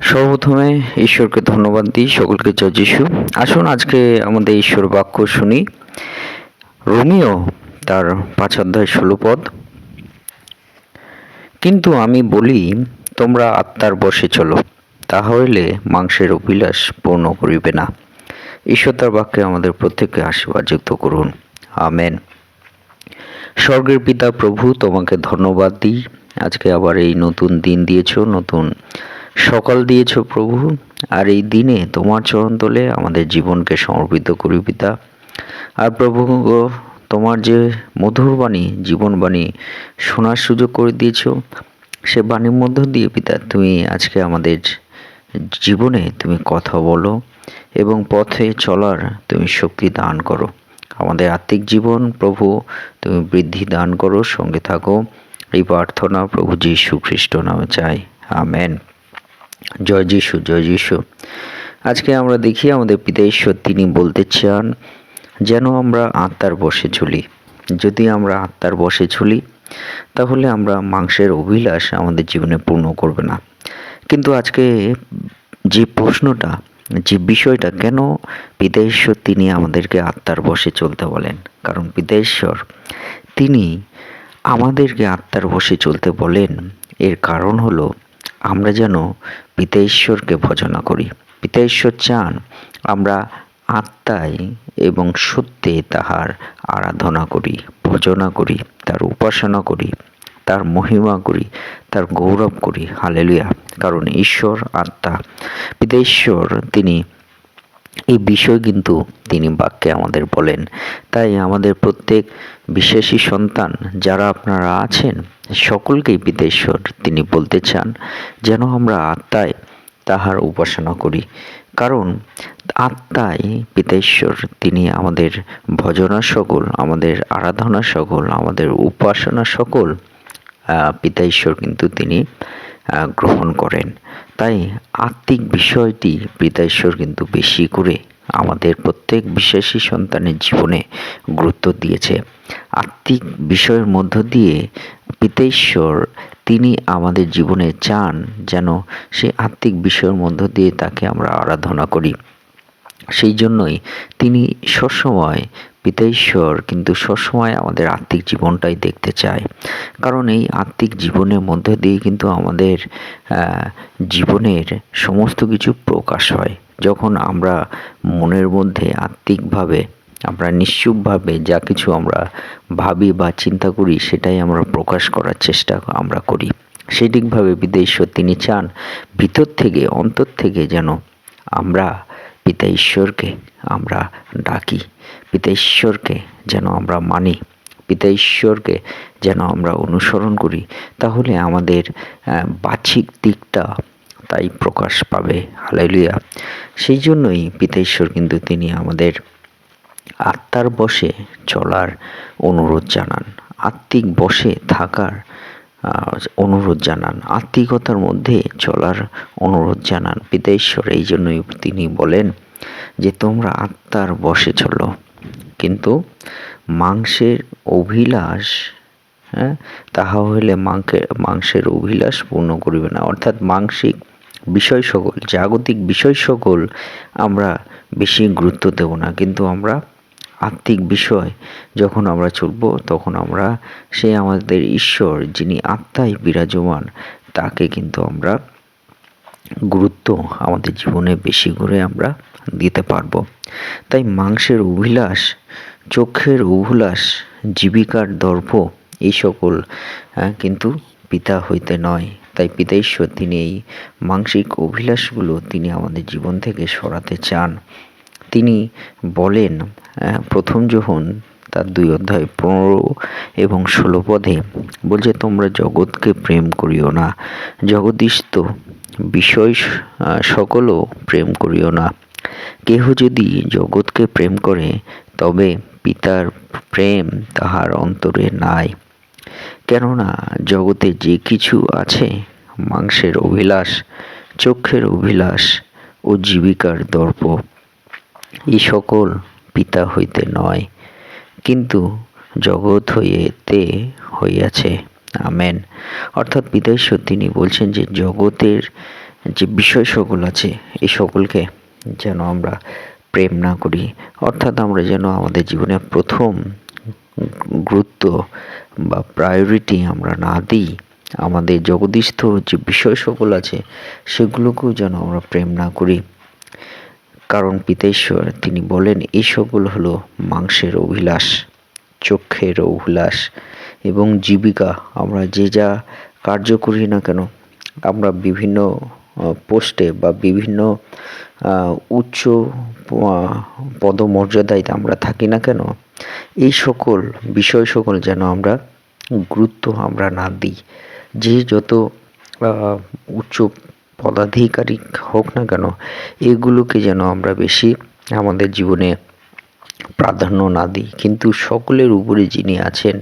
সর্বপ্রথমে ঈশ্বরকে ধন্যবাদ দিই, সকলকে জয় যিশু। আসুন আজকে আমাদের ঈশ্বর বাক্য শুনি। রোমিও তার পাঁচ অধ্যায় ষোলো পদ, কিন্তু আমি বলি, তোমরা আত্মার বসে চলো তাহলে মাংসের অভিলাষ পূর্ণ করিবে না। ঈশ্বর তার বাক্যে আমাদের প্রত্যেককে আশীর্বাদ যুক্ত করুন। আমেন। স্বর্গের পিতা প্রভু, তোমাকে ধন্যবাদ দিই। আজকে আবার এই নতুন দিন দিয়েছ, নতুন সকাল দিয়েছ প্রভু, আর এই দিনে তোমার চরণ তলে আমাদের জীবনকে সমর্পিত করি পিতা। আর প্রভু তোমার যে মধুর বাণী, জীবন বাণী শোনার সুযোগ করে দিয়েছ, সে বাণীর মধ্য দিয়ে পিতা, তুমি আজকে আমাদের জীবনে তুমি কথা বলো এবং পথে চলার তুমি শক্তি দান করো। আমাদের আত্মিক জীবন প্রভু, তুমি বৃদ্ধি দান করো, সঙ্গে থাকো। এই প্রার্থনা প্রভু যীশু খ্রিস্ট নামে চাই। আমেন। জয় যিশু জয় যিশু। আজকে আমরা দেখি আমাদের পিতা ঈশ্বর তিনি বলতে চান, যেন আমরা আত্মার বসে চলি যদি আমরা আত্মার বসে চলি তাহলে আমরা মাংসের অভিলাষ আমাদের জীবনে পূর্ণ করবে না। কিন্তু আজকে যে প্রশ্নটা, যে বিষয়টা, কেন পিতা ঈশ্বর তিনি আমাদেরকে আত্মার বসে চলতে বলেন? কারণ পিতা ঈশ্বর, তিনি আমাদেরকে আত্মার বসে চলতে বলেন। এর কারণ হলো আমরা যেন পিতা ঈশ্বরকে ভজনা করি। পিতা ঈশ্বর চান আমরা আত্মায় এবং সত্যে তাহার আরাধনা করি, ভজনা করি, তার উপাসনা করি, তার মহিমা করি, তার গৌরব করি। হালেলুয়া। কারণ ঈশ্বর আত্মা। পিতা ঈশ্বর, তিনি এই বিষয় কিন্তু তিনি বাক্যে আমাদের বলেন। তাই আমাদের প্রত্যেক বিশ্বাসী সন্তান যারা আপনারা আছেন সকলকেই পিতেশ্বর তিনি বলতে চান যেন আমরা আত্মায় তাহার উপাসনা করি। কারণ আত্মায় পিতেশ্বর তিনি আমাদের ভজনা সকল আমাদের আরাধনা সকল আমাদের উপাসনা সকল আহ, পিতা ঈশ্বর কিন্তু তিনি গ্রহণ করেন। তাই আত্মিক বিষয়টি পিতা ঈশ্বর কিন্তু বেশি করে আমাদের প্রত্যেক বিশ্বাসী সন্তানের জীবনে গুরুত্ব দিয়েছে। আত্মিক বিষয়ের মধ্য দিয়ে পিতা ঈশ্বর তিনি আমাদের জীবনে চান যেন সেই আত্মিক বিষয়ের মধ্য দিয়ে তাকে আমরা আরাধনা করি। সেই জন্যই তিনি সবসময় পিতা ঈশ্বর কিন্তু সবসময় আমাদের আত্মিক জীবনটাই দেখতে চায়। কারণ এই আত্মিক জীবনের মধ্য দিয়ে কিন্তু আমাদের জীবনের সমস্ত কিছু প্রকাশ হয়। যখন আমরা মনের মধ্যে আত্মিকভাবে, আমরা নিশ্চুপভাবে যা কিছু আমরা ভাবি বা চিন্তা করি, সেটাই আমরা প্রকাশ করার চেষ্টা আমরা করি। সেটিকভাবে বিদেশ্বর তিনি চান, ভিতর থেকে, অন্তর থেকে যেন আমরা পিতা ঈশ্বরকে আমরা ডাকি। পিতা ঈশ্বরকে যেন আমরা মানি, পিতা ঈশ্বরকে যেন আমরা অনুসরণ করি, তাহলে আমাদের বাহ্যিক দিকটা তাই প্রকাশ পাবে। হালেলুয়া। সেই জন্যই পিতা ঈশ্বর কিন্তু তিনি আমাদের আত্মার বসে চলার অনুরোধ জানান, আত্মিক বসে থাকার অনুরোধ জানান, আত্মিকতার মধ্যে চলার অনুরোধ জানান পিতা ঈশ্বর। এই জন্যই তিনি বলেন যে তোমরা আত্মার বসে চলো। কিন্তু মাংসের অভিলাষ হ্যাঁ তাহা হইলে মাংসের মাংসের অভিলাষ পূর্ণ করিবে না। অর্থাৎ মাংসিক বিষয় সকল জাগতিক বিষয় সকল আমরা বেশি গুরুত্ব দেব না। কিন্তু আমরা আত্মিক বিষয় যখন আমরা চলব, তখন আমরা সে আমাদের ঈশ্বর যিনি আত্মায় বিরাজমান, তাকে কিন্তু আমরা গুরুত্ব আমাদের জীবনে বেশি করে আমরা দিতে পারব। তাই মাংসের অভিলাষ, চোখের অভিলাষ, জীবিকার দর্প, এই সকল কিন্তু পিতা হইতে নয়। তাই পিতা ঈশ্বর তিনি এই মাংসিক অভিলাষগুলো তিনি আমাদের জীবন থেকে সরাতে চান। তিনি বলেন প্রথম যখন তার দুই অধ্যায় পনেরো এবং ষোলো পদে বলছে, তোমরা জগৎকে প্রেম করিও না। জগদীশ তো বিষয় সকলও প্রেম করিও না। কেহ যদি জগৎকে প্রেম করে, তবে পিতার প্রেম তাহার অন্তরে নাই। কেননা জগতে যে কিছু আছে, মাংসের অভিলাষ, চক্ষের অভিলাষ ও জীবিকার দর্প, এই সকল পিতা হইতে নয়। কিন্তু জগৎ হইতে হইয়াছে। আমেন। অর্থাৎ ঈশ্বর তিনি বলছেন যে জগতের যে বিষয় সকল আছে, এই সকলকে যেন আমরা প্রেম না করি, অর্থাৎ আমরা যেন আমাদের জীবনে প্রথম গুরুত্ব বা প্রায়োরিটি আমরা না দিই, আমাদের জগদীস্থ যে বিষয় সকল আছে, সেগুলোকেও যেন আমরা প্রেম না করি। কারণ পিতেশ্বর, তিনি বলেন এই সকল হলো মাংসের অভিলাষ চক্ষের অভিলাষ এবং জীবিকা। আমরা যে যা কার্য করি না কেন, আমরা বিভিন্ন পোস্টে বা বিভিন্ন উচ্চ পদমর্যাদায় আমরা থাকি না কেন, এই সকল বিষয় সকল যেন আমরা গুরুত্ব আমরা না দিই। যে যত উচ্চ পদাধিকারী হোক না কেন, এগুলোকে যেন আমরা বেশি আমাদের জীবনে প্রাধান্য না দিই। কিন্তু সকলের উপরে যিনি আছেন,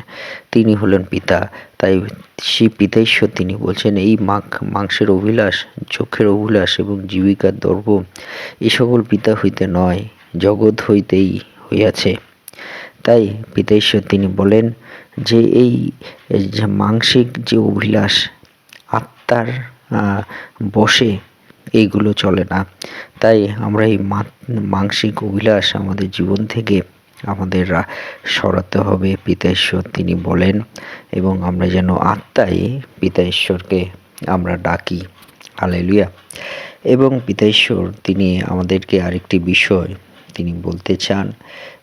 তিনি হলেন পিতা। তাই সেই পিতা ঈশ্বর তিনি বলছেন, এই মাখ মাংসের অভিলাষ, চোখের অভিলাষ এবং জীবিকার দর্ব এই সকল পিতা হইতে নয়, জগৎ হইতেই হইয়াছে। তাই পিতা ঈশ্বর তিনি বলেন যে, এই মাংসিক যে অভিলাষ, আত্মার বশে এইগুলো চলে না। তাই আমরা এই মাংসিক অভিলাষ আমাদের জীবন থেকে আমাদের সরাতে হবে। পিতা ঈশ্বর তিনি বলেন, এবং আমরা যেন আত্মায় পিতা ঈশ্বরকে আমরা ডাকি। হালেলুয়া। এবং পিতা ঈশ্বর তিনি আমাদেরকে আরেকটি বিষয় তিনি বলতে চান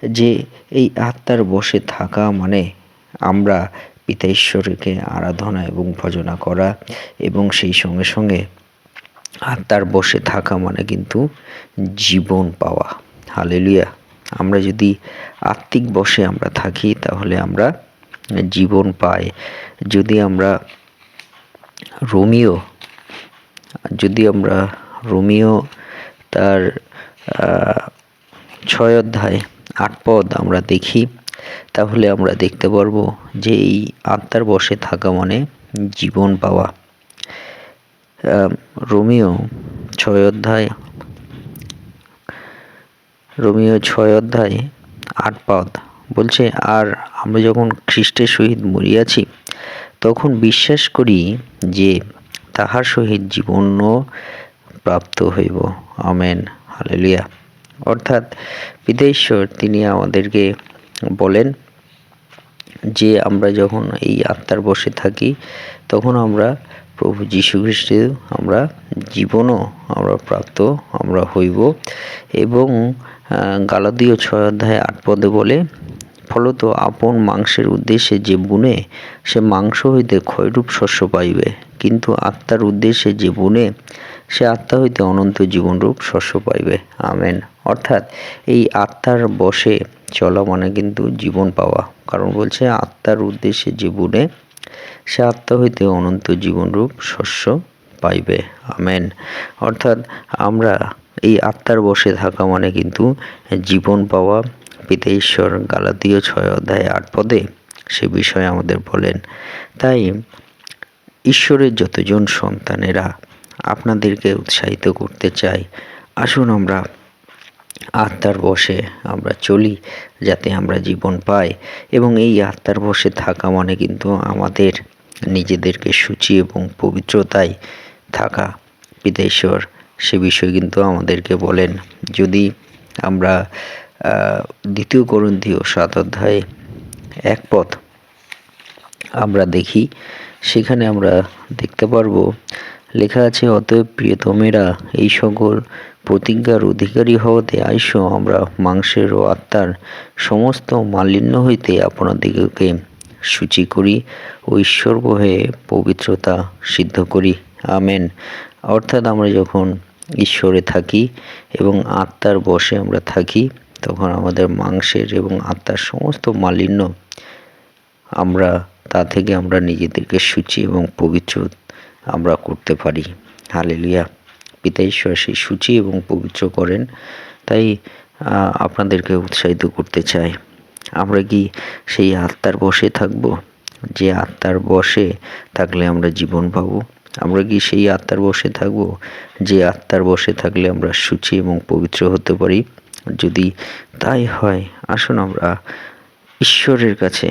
যে, এই আত্মার বসে থাকা মানে আমরা পিতা ঈশ্বরকে আরাধনা এবং ভজনা করা এবং সেই সঙ্গে সঙ্গে আত্মার বসে থাকা মানে কিন্তু জীবন পাওয়া। হালেলুয়া আমরা যদি আত্মিক বসে আমরা থাকি, তাহলে আমরা জীবন পাই। যদি আমরা রোমিও, যদি আমরা রোমিও তার ছয় অধ্যায়, আট পদ আমরা দেখি তাহলে আমরা দেখতে পারব যে এই আত্মার বসে থাকা মানে জীবন পাওয়া। রোমিও ছয় অধ্যায়, রোমিও ছয় অধ্যায় আট পদ বলছে, আর আমরা যখন খ্রিস্টের সহিত মরিয়াছি, তখন বিশ্বাস করি যে তাহার সহিত জীবনও প্রাপ্ত হইব। আমেন। হালেলুয়া। অর্থাৎ বিদেশ্বর, তিনি আমাদেরকে বলেন যে আমরা যখন এই আত্মার বসে থাকি, তখন আমরা প্রভু যীশু খ্রিস্টের আমরা জীবনও আমরা প্রাপ্ত, আমরা হইব। এবং গালাদীয় ছয় অধ্যায় আট পদে বলে, ফলত আপন মাংসের উদ্দেশ্যে যে বুনে, সে মাংস হইতে ক্ষয়রূপ শস্য পাইবে। কিন্তু আত্মার উদ্দেশ্যে যে বুনে, সে আত্মা হইতে অনন্ত জীবনরূপ শস্য পাইবে। আমেন। অর্থাৎ এই আত্মার বসে চলা মানে কিন্তু জীবন পাওয়া। কারণ বলছে আত্মার উদ্দেশ্যে যে বুনে, সে আত্মা হইতে অনন্ত জীবনরূপ শস্য পাইবে। আমেন। অর্থাৎ আমরা এই আত্মার বসে থাকা মানে কিন্তু জীবন পাওয়া। পিতা গালাতীয় ছয় অধ্যায় আট পদে সে বিষয়ে আমাদের বলেন, তাই ঈশ্বরের যতজন সন্তানেরা আপনাদেরকে উৎসাহিত করতে চাই আসুন আমরা আত্মার বসে আমরা চলি, যাতে আমরা জীবন পাই। এবং এই আত্মার বসে থাকা মানে কিন্তু আমাদের নিজেদেরকে সূচি এবং পবিত্রতায় থাকা। বিদেশ্বর সে বিষয়ে কিন্তু আমাদেরকে বলেন, যদি আমরা দ্বিতীয় করন্থীয় সাত অধ্যায়ে এক পথ আমরা দেখি, সেখানে আমরা দেখতে পারব, লেখা আছে, অতএব প্রিয়তমেরা এই সকল প্রতিজ্ঞার অধিকারী হওয়াতে আইস, আমরা মাংসের ও আত্মার সমস্ত মালিন্য হইতে আপনাদিগকে সূচি করি ও ঈশ্বর হয়ে পবিত্রতা সিদ্ধ করি। আমেন। অর্থাৎ আমরা যখন ঈশ্বরে থাকি এবং আত্মার বসে আমরা থাকি, তখন আমাদের মাংসের এবং আত্মার সমস্ত মালিন্য আমরা, তা থেকে আমরা নিজেদেরকে সূচি এবং পবিত্র আমরা করতে পারি। হালেলুয়া। পিতা সেই সূচি এবং পবিত্র করেন। তাই আপনাদেরকে উৎসাহিত করতে চাই। আমরা কি সেই আত্মার বসে থাকব? যে আত্মার বসে থাকলে আমরা জীবন পাবো। আমরা কি সেই আত্মার বসে থাকব? যে আত্মার বসে থাকলে আমরা সূচি এবং পবিত্র হতে পারি। যদি তাই হয়, আসুন আমরা ঈশ্বরের কাছে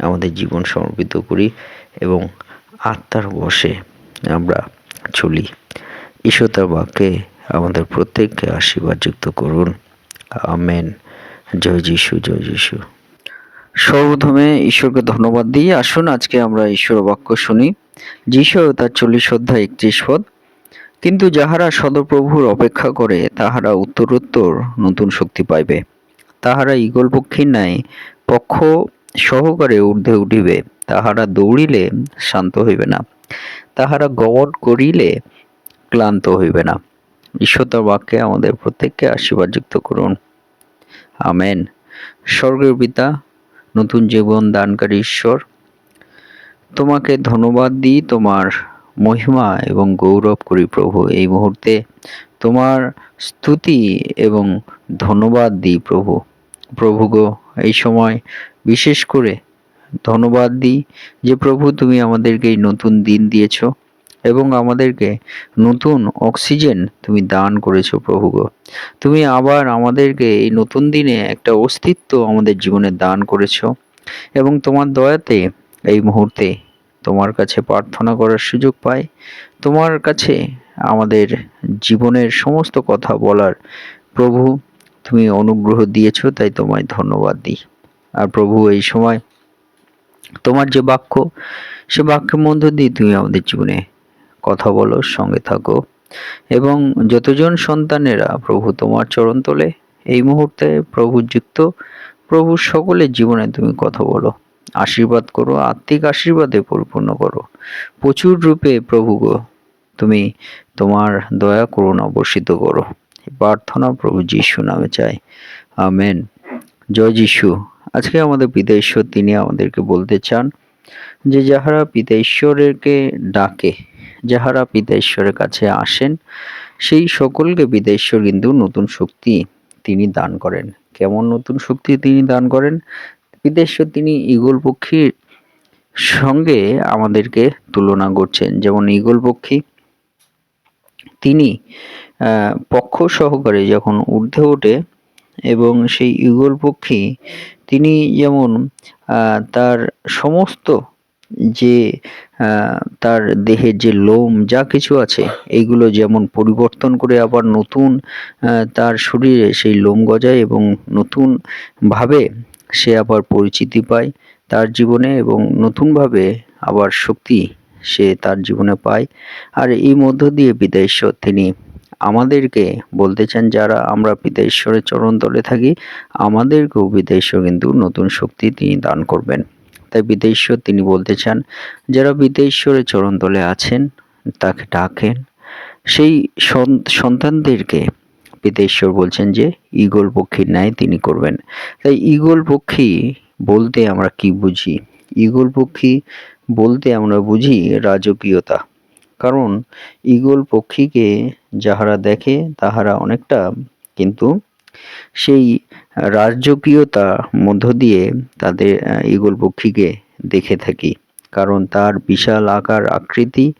আমাদের জীবন সমর্পিত করি এবং আত্মার বসে আমরা চলি। ঈশ্বর বাক্যে আমাদের প্রত্যেককে আশীর্বাদ যুক্ত করুন। আমেন। জয় যিশু জয় যিশু। সর্বপ্রথমে ঈশ্বরকে ধন্যবাদ দিই আসুন, আজকে আমরা ঈশ্বর বাক্য শুনি। যিশু তার চল্লিশ অধ্যায় একত্রিশ পদ। কিন্তু যাহারা সদপ্রভুর অপেক্ষা করে, তাহারা উত্তরোত্তর নতুন শক্তি পাইবে। তাহারা ইগল ন্যায় পক্ষ সহকারে ঊর্ধ্বে উঠিবে। তাহারা দৌড়িলে শান্ত হইবে না। তাহারা গমন করিলে ক্লান্ত হইবে না। ঈশ্বর তার বাক্যে আমাদের প্রত্যেককে আশীর্বাদ যুক্ত করুন। আমেন। স্বর্গের পিতা, নতুন জীবন দানকারী ঈশ্বর, তোমাকে ধন্যবাদ দিই তোমার মহিমা এবং গৌরব করি প্রভু। এই মুহূর্তে তোমার স্তুতি এবং ধন্যবাদ দিই প্রভু। প্রভু গো, এই সময় বিশেষ করে ধন্যবাদ দিই যে প্রভু তুমি আমাদেরকে এই নতুন দিন দিয়েছ। এবং আমাদেরকে নতুন অক্সিজেন তুমি দান করেছ প্রভু গো। তুমি আবার আমাদেরকে এই নতুন দিনে একটা অস্তিত্ব আমাদের জীবনে দান করেছ এবং তোমার দয়াতে এই মুহূর্তে তোমার কাছে প্রার্থনা করার সুযোগ পাই তোমার কাছে আমাদের জীবনের সমস্ত কথা বলার প্রভু তুমি অনুগ্রহ দিয়েছ, তাই তোমায় ধন্যবাদ দিই। আর প্রভু, এই সময় তোমার যে বাক্য, সে বাক্যের মধ্য দিয়ে তুমি আমাদের জীবনে কথা বলো, সঙ্গে থাকো। এবং যতজন সন্তানেরা প্রভু তোমার চরণ তোলে, এই মুহূর্তে প্রভু যুক্ত, প্রভু সকলের জীবনে তুমি কথা বলো। আশীর্বাদ করো, আত্মিক আশীর্বাদে পরিপূর্ণ করো। প্রচুর রূপে প্রভু গো, তুমি তোমার দয়া করুণা বর্ষিত করো। প্রার্থনা প্রভু যিশু নামে চাই। আমেন। জয় যিশু। আজকে আমাদের পিতা ঈশ্বর, তিনি আমাদেরকে বলতে চান যে, যাহারা পিতা ঈশ্বরকে ডাকে যাহারা পিতা ঈশ্বরের কাছে আসেন, সেই সকলকে পিতা ঈশ্বর কিন্তু নতুন শক্তি তিনি দান করেন। কেমন নতুন শক্তি তিনি দান করেন? পিতা তিনি ইগল পক্ষীর সঙ্গে আমাদেরকে তুলনা করছেন। যেমন ইগল পক্ষী তিনি পক্ষ সহকারে যখন ঊর্ধ্বে ওঠে এবং সেই ইগল পক্ষী তিনি যেমন তার সমস্ত যে তার দেহের যে লোম, যা কিছু আছে, এইগুলো যেমন পরিবর্তন করে আবার নতুন তার শরীরে সেই লোম গজায় এবং নতুন ভাবে সে আবার পরিচিতি পায় তার জীবনে এবং নতুনভাবে আবার শক্তি সে তার জীবনে পায়। আর এই মধ্য দিয়ে পিতা ঈশ্বর তিনি আমাদেরকে বলতে চান, যারা আমরা পিতা ঈশ্বরের চরণ তলে থাকি, আমাদেরকেও পিতা কিন্তু নতুন শক্তি তিনি দান করবেন। তাই পিতা ঈশ্বর তিনি বলতে চান, যারা পিতা ঈশ্বরের চরণ তলে আছেন, তাকে ডাকেন। সেই সন- সন্তানদেরকে বিদেশ্বর বলছেন যে, ঈগল পক্ষীর ন্যায় তিনি করবেন। তাই ঈগল পক্ষী বলতে আমরা কি বুঝি? ঈগল পক্ষী বলতে আমরা বুঝি রাজকীয়তা। কারণ ঈগল পক্ষীকে যাহারা দেখে, তাহারা অনেকটা কিন্তু সেই রাজকীয়তা মধ্য দিয়ে তাদের ঈগল পক্ষীকে দেখে থাকি। কারণ তার বিশাল আকার আকৃতি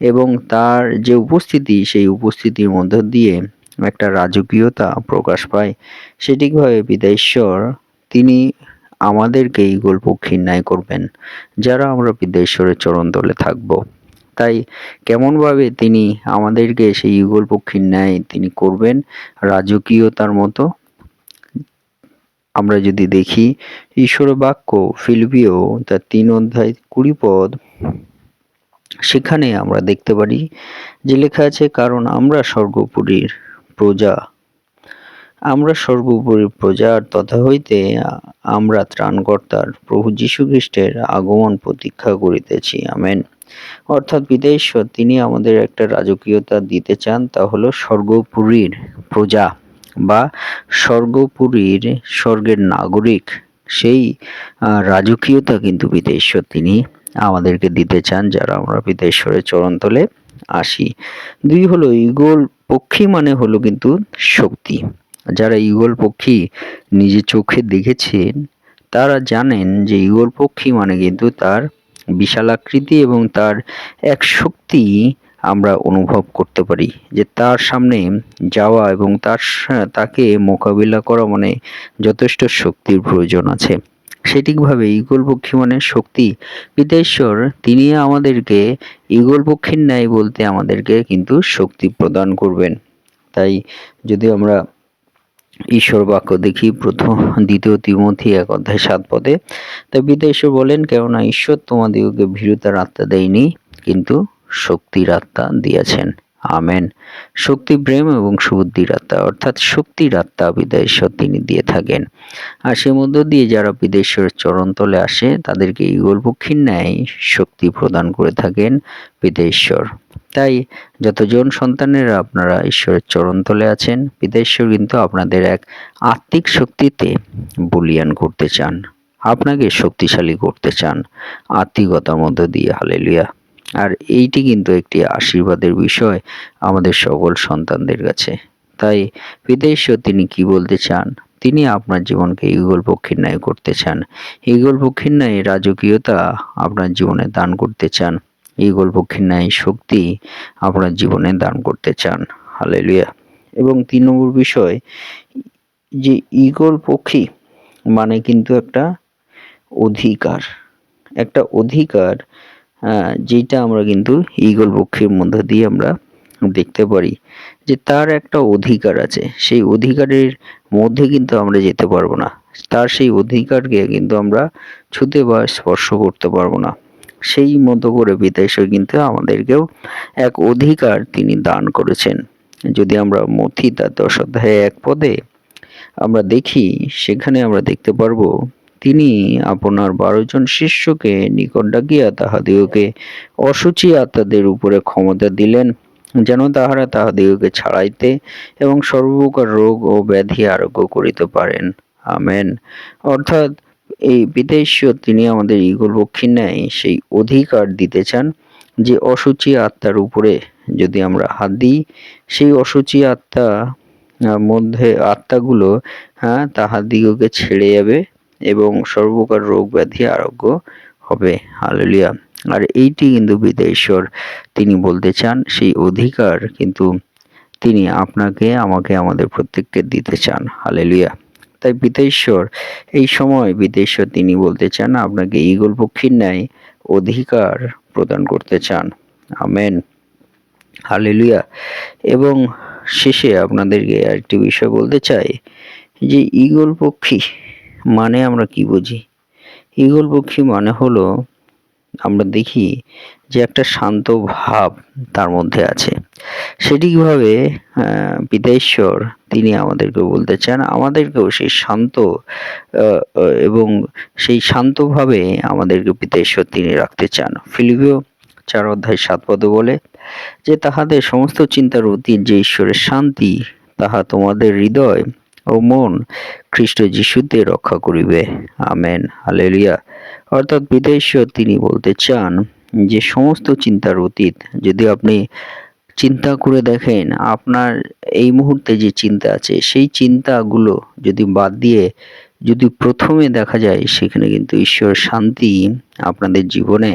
এবং তার যে উপস্থিতি, সেই উপস্থিতির মধ্য দিয়ে একটা রাজকীয়তা প্রকাশ পায়। সেটিভাবে পিতা ঈশ্বর তিনি আমাদেরকে ঈগল পক্ষীর ন্যায় করবেন, যারা আমরা পিতা ঈশ্বরের চরণ তলে থাকব। তাই কেমনভাবে তিনি আমাদেরকে সেই ঈগল পক্ষীর ন্যায় তিনি করবেন, রাজকীয়তার মতো আমরা যদি দেখি ঈশ্বর বাক্য ফিলিপিও তার তিন অধ্যায় কুড়ি পদ, সেখানে আমরা দেখতে পারি যে লেখা আছে, কারণ আমরা স্বর্গপুরীর প্রজা। আমরা সর্বোপরি প্রজার তথা হইতে আমরা ত্রাণকর্তার প্রভু যীশু খ্রিস্টের আগমন প্রতীক্ষা করিতেছি। আমেন। অর্থাৎ পিতা তিনি আমাদের একটা রাজকীয়তা দিতে চান, তা হলো স্বর্গপুরীর প্রজা। বা স্বর্গপুরীর স্বর্গের নাগরিক, সেই রাজকীয়তা কিন্তু পিতা ঈশ্বর তিনি আমাদেরকে দিতে চান, যারা আমরা পিতা ঈশ্বরের চরণতলে আসি। দুই হলো ঈগল পক্ষী মানে হলো কিন্তু শক্তি। যারা ঈগল পক্ষী নিজে চোখে দেখেছেন, তারা জানেন যে ঈগল পক্ষী মানে কিন্তু তার বিশাল আকৃতি এবং তার এক শক্তি আমরা অনুভব করতে পারি যে তার সামনে যাওয়া এবং তার তাকে মোকাবিলা করা মানে যথেষ্ট শক্তির প্রয়োজন আছে। সঠিকভাবে ইগল পক্ষী মানে শক্তি। পিতাশ্বর তিনি আমাদেরকে ইগল পক্ষীর ন্যায় বলতে আমাদেরকে কিন্তু শক্তি প্রদান করবেন। তাই যদি আমরা ঈশ্বর বাক্য দেখি প্রথম, দ্বিতীয় তিমথি এক অধ্যায় সাত পদে, তাই পিতা ঈশ্বর বলেন, কেননা ঈশ্বর তোমাদিগকে ভীরুতার আত্মা দেয়নি, কিন্তু শক্তির আত্মা দিয়েছেন। আমেন। শক্তি, প্রেম এবং সুবুদ্ধির আত্মা, অর্থাৎ শক্তির আত্মা বিদেশ্বর তিনি দিয়ে থাকেন। আর সে মধ্য দিয়ে যারা বিদেশ্বরের চরণতলে আসে, তাদেরকে ইগল পক্ষীর ন্যায় শক্তি প্রদান করে থাকেন বিদেশ্বর। তাই যতজন সন্তানেরা আপনারা ঈশ্বরের চরণতলে আছেন পিতাশ্বর কিন্তু আপনাদের এক আত্মিক শক্তিতে বলিয়ান করতে চান। আপনাকে শক্তিশালী করতে চান। আত্মিকতার মধ্য দিয়ে, হালেলুয়া। আর এইটি কিন্তু একটি আশীর্বাদের বিষয় আমাদের সকল সন্তানদের কাছে। তাই পিতাশ্বর তিনি কি বলতে চান? তিনি আপনার জীবনকে ইগল পক্ষীর ন্যায় করতে চান। ইগল পক্ষীর ন্যায় রাজকীয়তা আপনার জীবনে দান করতে চান। ইগল পক্ষীর ন্যায় শক্তি আপনার জীবনে দান করতে চান। হালেলুয়া। এবং তিন নম্বর বিষয়, যে ইগল পক্ষী মানে কিন্তু একটা অধিকার। একটা অধিকার যেটা আমরা কিন্তু ঈগল পক্ষীর মধ্য দিয়ে আমরা দেখতে পারি যে তার একটা অধিকার আছে। সেই অধিকারের মধ্যে কিন্তু আমরা যেতে পারব না। তার সেই অধিকারকে কিন্তু আমরা ছুতে বা স্পর্শ করতে পারব না। সেই মতো করে পিতাশ্বর কিন্তু আমাদেরকেও এক অধিকার তিনি দান করেছেন। যদি আমরা মথি তার দশ অধ্যায়ে এক পদে আমরা দেখি, সেখানে আমরা দেখতে পারব তিনি আপনার বারো জন শিষ্যকে নিকট ডাকিয়া তাহাদিগকে অসুচি আত্মাদের উপরে ক্ষমতা দিলেন, যেন তাহারা তাহাদিগকে ছাড়াইতে এবং সর্বপ্রকার রোগ ও ব্যাধি আরোগ্য করিতে পারেন। আমেন। অর্থাৎ এই বিদেশীয় তিনি আমাদের ইগল পক্ষীর ন্যায় সেই অধিকার দিতে চান যে অসুচি আত্মার উপরে যদি আমরা হাত দিই, সেই অসুচি আত্মা মধ্যে আত্মাগুলো হ্যাঁ তাহাদিগকে ছেড়ে যাবে এবং সর্বপ্রকার রোগ ব্যাধি আরোগ্য হবে। হালেলুয়া। আর এইটি কিন্তু বিদেশ্বর তিনি বলতে চান, সেই অধিকার কিন্তু তিনি আপনাকে, আমাকে, আমাদের প্রত্যেককে দিতে চান। হালেলুয়া। তাই বিদেশ্বর এই সময় বিদেশ্বর তিনি বলতে চান, আপনাকে ইগল পক্ষীর ন্যায় অধিকার প্রদান করতে চান। আমেন। হালেলুয়া। এবং শেষে আপনাদেরকে আরেকটি বিষয় বলতে চাই যে, ঈগল পক্ষী মানে আমরা কি বুঝি? ঈগল পক্ষী মানে হলো আমরা দেখি যে একটা শান্ত ভাব তার মধ্যে আছে। সেটি কীভাবে আহ, পিতাশ্বর তিনি আমাদেরকে বলতে চান আমাদেরকেও সেই শান্ত এবং সেই শান্তভাবে আমাদেরকে পিতাশ্বর তিনি রাখতে চান। ফিলিপিও চার অধ্যায় সাত পদে বলে যে তাহাদের সমস্ত চিন্তার অতীত যে ঈশ্বরের শান্তি তাহা তোমাদের হৃদয় ও মন খ্রিস্ট যিশুতে রক্ষা করিবে। আমেন। হালেলুয়া। অর্থাৎ বিদেশ্বর তিনি বলতে চান যে, সমস্ত চিন্তার অতীত যদি আপনি চিন্তা করে দেখেন, আপনার এই মুহূর্তে যে চিন্তা আছে, সেই চিন্তাগুলো যদি বাদ দিয়ে যদি প্রথমে দেখা যায়, সেখানে কিন্তু ঈশ্বর শান্তি আপনাদের জীবনে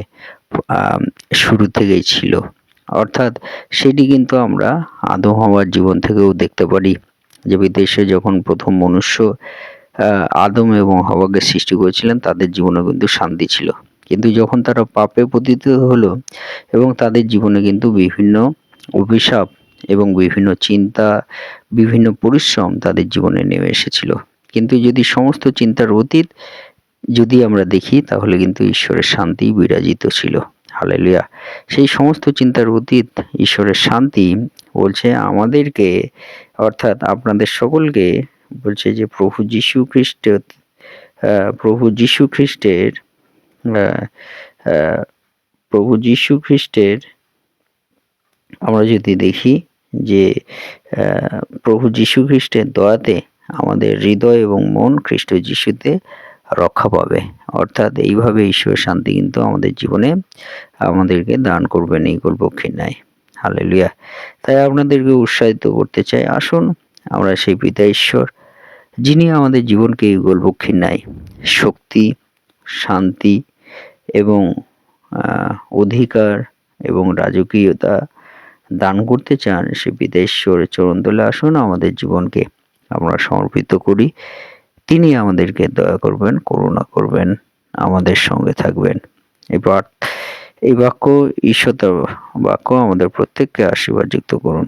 শুরু থেকেই ছিল। অর্থাৎ সেটি কিন্তু আমরা আদম হওয়ার জীবন থেকেও দেখতে পারি। যে বিদেশে যখন প্রথম মনুষ্য আদম এবং হওয়াকে সৃষ্টি করেছিলেন, তাদের জীবনে কিন্তু শান্তি ছিল। কিন্তু যখন তারা পাপে পতিত হলো এবং তাদের জীবনে কিন্তু বিভিন্ন অভিশাপ এবং বিভিন্ন চিন্তা, বিভিন্ন পরিশ্রম তাদের জীবনে নেমে এসেছিল। কিন্তু যদি সমস্ত চিন্তার অতীত যদি আমরা দেখি, তাহলে কিন্তু ঈশ্বরের শান্তি বিরাজিত ছিল। হালেলুয়া। সেই সমস্ত চিন্তার অতীত, ঈশ্বরের শান্তি বলছে আমাদেরকে, অর্থাৎ আপনাদের সকলকে বলছে যে প্রভু যীশু খ্রিস্ট প্রভু যীশু খ্রিস্টের প্রভু যীশু খ্রিস্টের, আমরা যদি দেখি যে প্রভু যীশু খ্রিস্টের দয়াতে আমাদের হৃদয় এবং মন খ্রিস্ট যিশুতে রক্ষা পাবে। অর্থাৎ এইভাবে ঈশ্বরের শান্তি কিন্তু আমাদের জীবনে আমাদেরকে দান করবেন এই গল্পক্ষীর ন্যায়। হালেলুয়া তাই আপনাদেরকে উৎসাহিত করতে চাই, আসুন আমরা সেই পিতা ঈশ্বর, যিনি আমাদের জীবনকে এই গল্পক্ষীর ন্যায় শক্তি, শান্তি এবং অধিকার এবং রাজকীয়তা দান করতে চান সে বিদেশ্বরের চরণ তলে আসুন আমাদের জীবনকে আমরা সমর্পিত করি। তিনি আমাদেরকে দয়া করবেন, করুণা করবেন, আমাদের সঙ্গে থাকবেন। এবার এই বাক্য, ঈশ্বর বাক্য আমাদের প্রত্যেককে আশীর্বাদ যুক্ত করুন।